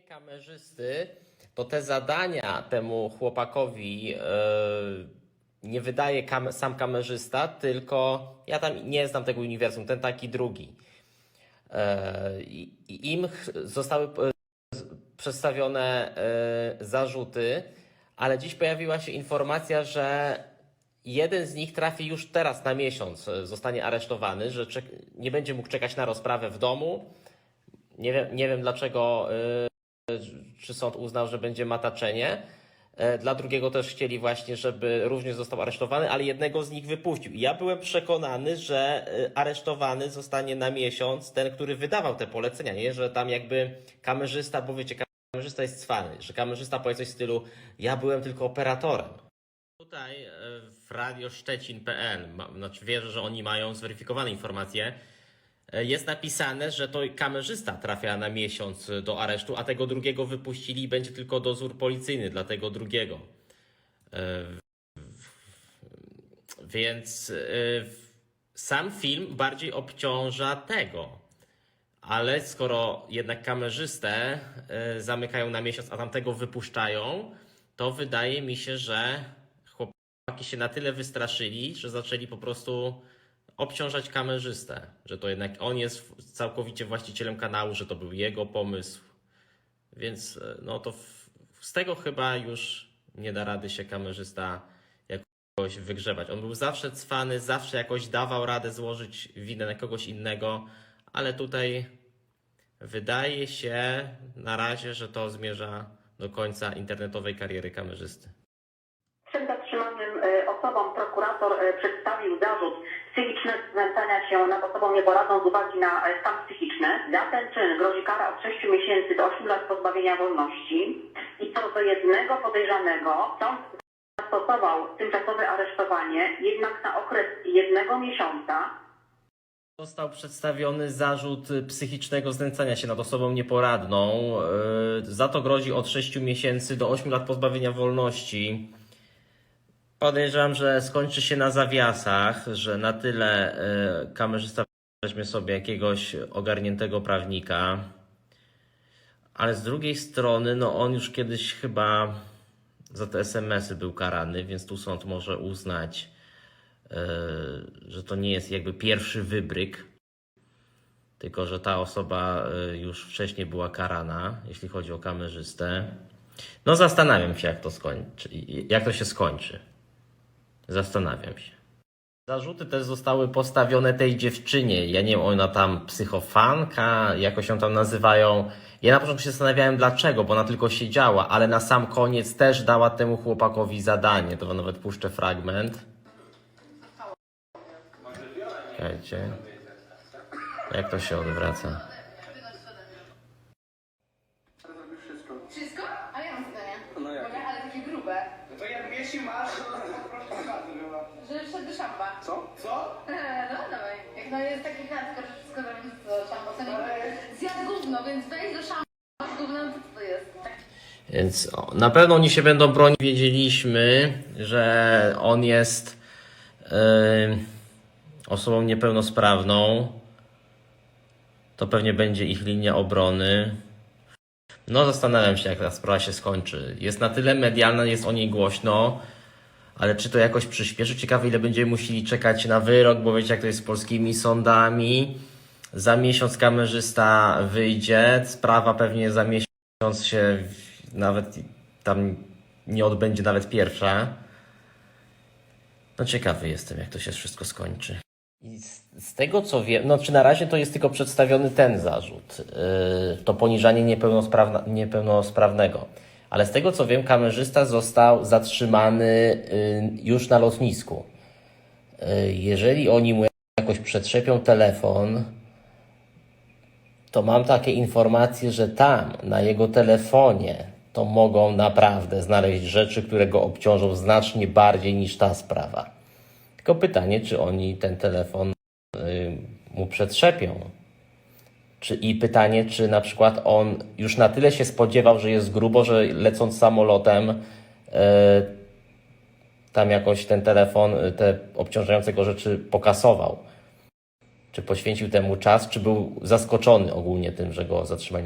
kamerzysty, to te zadania temu chłopakowi e, nie wydaje kam sam kamerzysta, tylko ja tam nie znam tego uniwersum, ten taki drugi. I Im zostały e, przedstawione e, zarzuty, ale dziś pojawiła się informacja, że jeden z nich trafi już teraz na miesiąc, zostanie aresztowany, że nie będzie mógł czekać na rozprawę w domu. Nie wiem, nie wiem dlaczego, y, czy sąd uznał, że będzie mataczenie. E, Dla drugiego też chcieli właśnie, żeby również został aresztowany, ale jednego z nich wypuścił. Ja byłem przekonany, że y, aresztowany zostanie na miesiąc ten, który wydawał te polecenia, nie? Że tam jakby kamerzysta, bo wiecie, kamerzysta jest cwany, że kamerzysta powie coś w stylu ja byłem tylko operatorem. Tutaj e, w Radio Szczecin.pl, znaczy wierzę, że oni mają zweryfikowane informacje, e, jest napisane, że to kamerzysta trafia na miesiąc do aresztu, a tego drugiego wypuścili i będzie tylko dozór policyjny dla tego drugiego. E, Więc e, sam film bardziej obciąża tego. Ale skoro jednak kamerzystę e, zamykają na miesiąc, a tamtego wypuszczają, to wydaje mi się, że chłopaki się na tyle wystraszyli, że zaczęli po prostu obciążać kamerzystę, że to jednak on jest całkowicie właścicielem kanału, że to był jego pomysł. Więc e, no to w, z tego chyba już nie da rady się kamerzysta jakoś wygrzebać. On był zawsze cwany, zawsze jakoś dawał radę złożyć winę na kogoś innego, ale tutaj wydaje się na razie, że to zmierza do końca internetowej kariery kamerzysty. Przed zatrzymanym e, osobom prokurator e, przedstawił zarzut znęcania się nad osobą nieporadną z uwagi na e, stan psychiczny. Za ten czyn grozi kara od 6 miesięcy do 8 lat pozbawienia wolności. I co do jednego podejrzanego, sąd zastosował tymczasowe aresztowanie, jednak na okres jednego miesiąca, Został przedstawiony zarzut psychicznego znęcania się nad osobą nieporadną. Yy, Za to grozi od 6 miesięcy do 8 lat pozbawienia wolności. Podejrzewam, że skończy się na zawiasach, że na tyle yy, kamerzysta weźmie sobie jakiegoś ogarniętego prawnika. Ale z drugiej strony, no on już kiedyś chyba za te SMS-y był karany, więc tu sąd może uznać, e, że to nie jest jakby pierwszy wybryk, tylko że ta osoba e, już wcześniej była karana, jeśli chodzi o kamerzystę. No zastanawiam się, jak to skończy, jak to się skończy. Zastanawiam się. Zarzuty też zostały postawione tej dziewczynie. Ja nie wiem, ona tam psychofanka, jakoś ją tam nazywają. Ja na początku się zastanawiałem dlaczego, bo ona tylko siedziała, ale na sam koniec też dała temu chłopakowi zadanie. To nawet puszczę fragment. Czekajcie. Jak to się odwraca? Wszystko? A ja mam zadanie. No jak? Mogę, grube. No to jak jeśli masz, to proszę bardzo chyba. Że wszedł do szamba. Co? Co? Eee, no dawaj. Jak no jest taki hardcore, że wszystko robisz do szamba, co nie Zjadł gówno, więc wejdź do szamba. Masz gówno, co to jest? Tak. Więc o, na pewno oni się będą bronić. Wiedzieliśmy, że on jest yy, osobą niepełnosprawną. To pewnie będzie ich linia obrony. No, zastanawiam się, jak ta sprawa się skończy. Jest na tyle medialna, jest o niej głośno, ale czy to jakoś przyspieszy? Ciekawe, ile będziemy musieli czekać na wyrok, bo wiecie, jak to jest z polskimi sądami. Za miesiąc kamerzysta wyjdzie, sprawa pewnie za miesiąc się nawet tam nie odbędzie nawet pierwsza. No ciekawy jestem, jak to się wszystko skończy. I z, z tego co wiem, no czy na razie to jest tylko przedstawiony ten zarzut, yy, to poniżanie niepełnosprawna, niepełnosprawnego. Ale z tego co wiem, kamerzysta został zatrzymany yy, już na lotnisku. Yy, jeżeli oni mu jakoś przetrzepią telefon, to mam takie informacje, że tam, na jego telefonie, to mogą naprawdę znaleźć rzeczy, które go obciążą znacznie bardziej niż ta sprawa. Tylko pytanie, czy oni ten telefon y, mu przetrzepią. Czy, I pytanie, czy na przykład on już na tyle się spodziewał, że jest grubo, że lecąc samolotem, y, tam jakoś ten telefon, y, te obciążające go rzeczy pokasował. Czy poświęcił temu czas, czy był zaskoczony ogólnie tym, że go zatrzymali